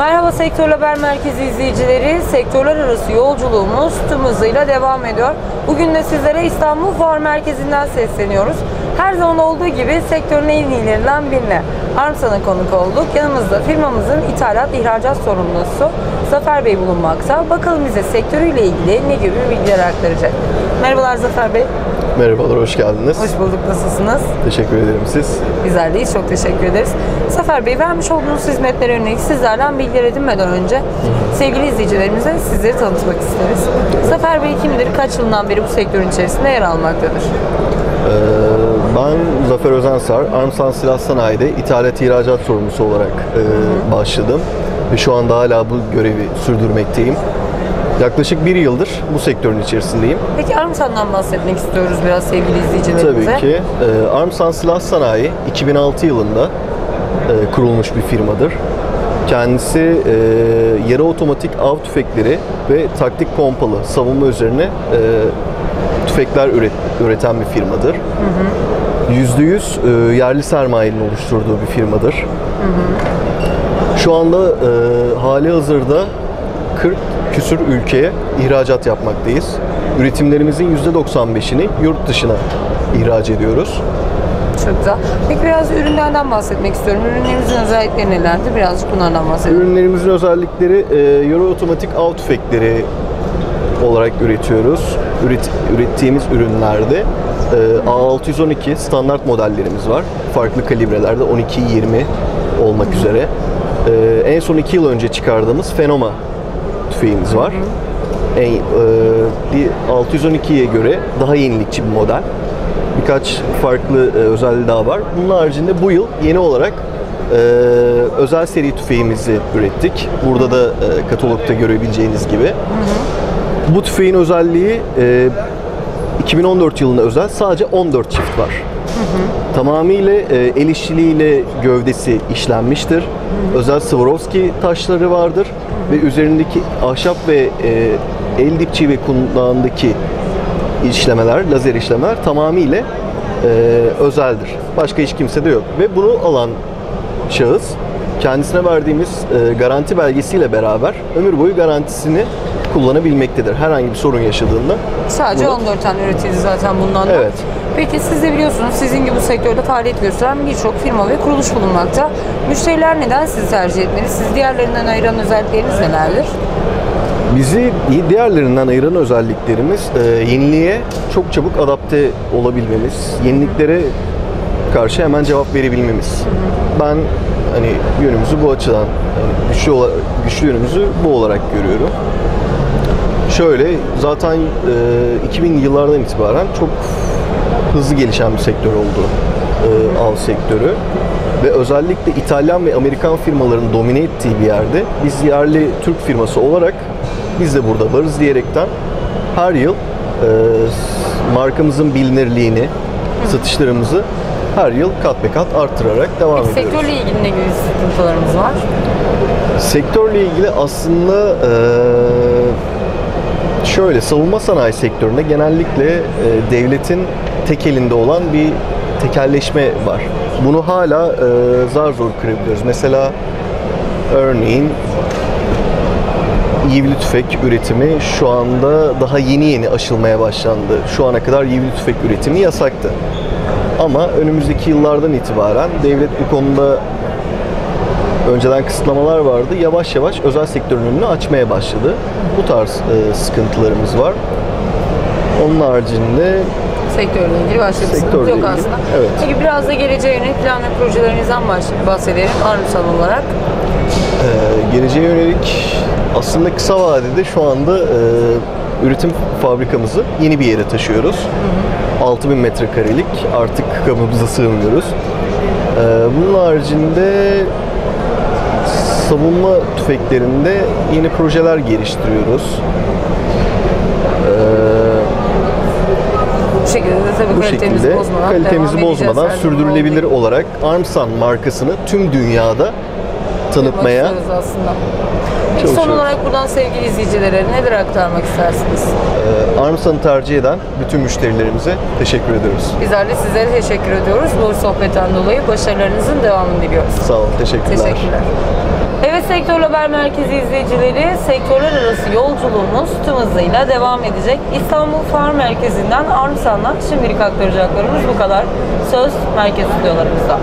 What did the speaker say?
Merhaba Sektör Haber Merkezi izleyicileri. Sektörler arası yolculuğumuz tüm hızıyla devam ediyor. Bugün de sizlere İstanbul Fuar Merkezi'nden sesleniyoruz. Her zaman olduğu gibi sektörün en iyilerinden birine Armsan'a konuk olduk. Yanımızda firmamızın ithalat ihracat sorumlusu Zafer Bey bulunmakta. Bakalım bize sektörüyle ilgili ne gibi bilgiler aktaracak. Merhabalar Zafer Bey. Merhabalar, hoş geldiniz. Hoş bulduk. Nasılsınız? Teşekkür ederim siz. Bizler deyiz. Çok teşekkür ederiz. Zafer Bey vermiş olduğunuz hizmetlere yönelik sizlerden bilgiler edinmeden önce sevgili izleyicilerimize sizleri tanıtmak isteriz. Zafer Bey kimdir? Kaç yılından beri bu sektörün içerisinde yer almaktadır? Ee, ben Zafer Özensar, Armsan Silah Sanayi'de ithalat ihracat sorumlusu olarak e, başladım. Ve şu anda hala bu görevi sürdürmekteyim. Yaklaşık bir yıldır bu sektörün içerisindeyim. Peki Armsan'dan bahsetmek istiyoruz biraz sevgili izleyicilerimize. Tabii ki. E, Armsan Silah Sanayi 2006 yılında e, kurulmuş bir firmadır. Kendisi e, yarı otomatik av tüfekleri ve taktik pompalı savunma üzerine e, tüfekler üret, üreten bir firmadır. %100 e, yerli sermayenin oluşturduğu bir firmadır. Şu anda e, hali hazırda 40 küsür ülkeye ihracat yapmaktayız. Üretimlerimizin %95'ini yurt dışına ihraç ediyoruz. Çok güzel. Peki biraz ürünlerden bahsetmek istiyorum. Ürünlerimizin özellikleri nelerdir? Birazcık bunlardan bahsedelim. Ürünlerimizin özellikleri e, yarı otomatik av tüfekleri olarak üretiyoruz. Üret, ürettiğimiz ürünlerde e, A612 standart modellerimiz var. Farklı kalibrelerde 12-20 olmak üzere. E, en son 2 yıl önce çıkardığımız Fenoma tüfeğimiz var. En, e, bir 612'ye göre daha yenilikçi bir model. Birkaç farklı e, özelliği daha var. Bunun haricinde bu yıl yeni olarak e, özel seri tüfeğimizi ürettik. Burada da e, katalogda görebileceğiniz gibi. Bu tüfeğin özelliği e, 2014 yılına özel sadece 14 çift var. Tamamıyla e, el işçiliğiyle gövdesi işlenmiştir. Özel Swarovski taşları vardır ve üzerindeki ahşap ve e, el dipçi ve kundağındaki işlemeler, lazer işlemeler tamamıyla e, özeldir. Başka hiç kimse de yok. Ve bunu alan şahıs kendisine verdiğimiz e, garanti belgesiyle beraber ömür boyu garantisini kullanabilmektedir. Herhangi bir sorun yaşadığında. Sadece bunu- 14 tane üretildi zaten bundan da. Evet. Peki siz de biliyorsunuz sizin gibi bu sektörde faaliyet gösteren birçok firma ve kuruluş bulunmakta. Müşteriler neden sizi tercih etmeli? Sizi diğerlerinden ayıran özellikleriniz nelerdir? Bizi diğerlerinden ayıran özelliklerimiz e, yeniliğe çok çabuk adapte olabilmemiz, yeniliklere karşı hemen cevap verebilmemiz. Ben hani yönümüzü bu açıdan, hani güçlü, ola- güçlü yönümüzü bu olarak görüyorum. Şöyle, zaten e, 2000 yıllardan itibaren çok hızlı gelişen bir sektör oldu e, av sektörü. Ve özellikle İtalyan ve Amerikan firmaların domine ettiği bir yerde biz yerli Türk firması olarak biz de burada varız diyerekten her yıl e, markamızın bilinirliğini, satışlarımızı her yıl kat be kat arttırarak devam Peki ediyoruz. sektörle ilgili ne gibi sıkıntılarımız var? Sektörle ilgili aslında şöyle savunma sanayi sektöründe genellikle devletin tek elinde olan bir tekelleşme var. Bunu hala zar zor kırabiliyoruz. Mesela örneğin yivli tüfek üretimi şu anda daha yeni yeni aşılmaya başlandı. Şu ana kadar yivli tüfek üretimi yasaktı. Ama önümüzdeki yıllardan itibaren devlet bu konuda önceden kısıtlamalar vardı. Yavaş yavaş özel sektörün önünü açmaya başladı. Bu tarz e, sıkıntılarımız var. Onun haricinde Sektörle ilgili başka bir sıkıntı yok ilgili, aslında. evet. Peki biraz da geleceğe yönelik plan ve projelerinizden bahsedelim Armsan olarak. e, geleceğe yönelik aslında kısa vadede şu anda e, üretim fabrikamızı yeni bir yere taşıyoruz. 6000 metrekarelik artık kabımıza sığmıyoruz. E, bunun haricinde savunma tüfeklerinde yeni projeler geliştiriyoruz. E, Bu şekilde de tabii bu kalitemizi şekilde bozmadan kalitemizi bozmadan sürdürülebilir olarak Armsan markasını tüm dünyada tanıtmaya aslında. Peki son çalışıyoruz. olarak buradan sevgili izleyicilere neler aktarmak istersiniz? e, Armsan'ı tercih eden bütün müşterilerimize teşekkür ediyoruz. Bizler de sizlere teşekkür ediyoruz. Bu sohbetten dolayı başarılarınızın devamını diliyoruz. Sağ olun, teşekkürler. Teşekkürler. Evet Sektör Haber Merkezi izleyicileri, sektörler arası yolculuğumuz tüm hızıyla devam edecek. İstanbul Fuar Merkezi'nden Armsan'la şimdilik aktaracaklarımız bu kadar. Söz merkez stüdyolarımızda.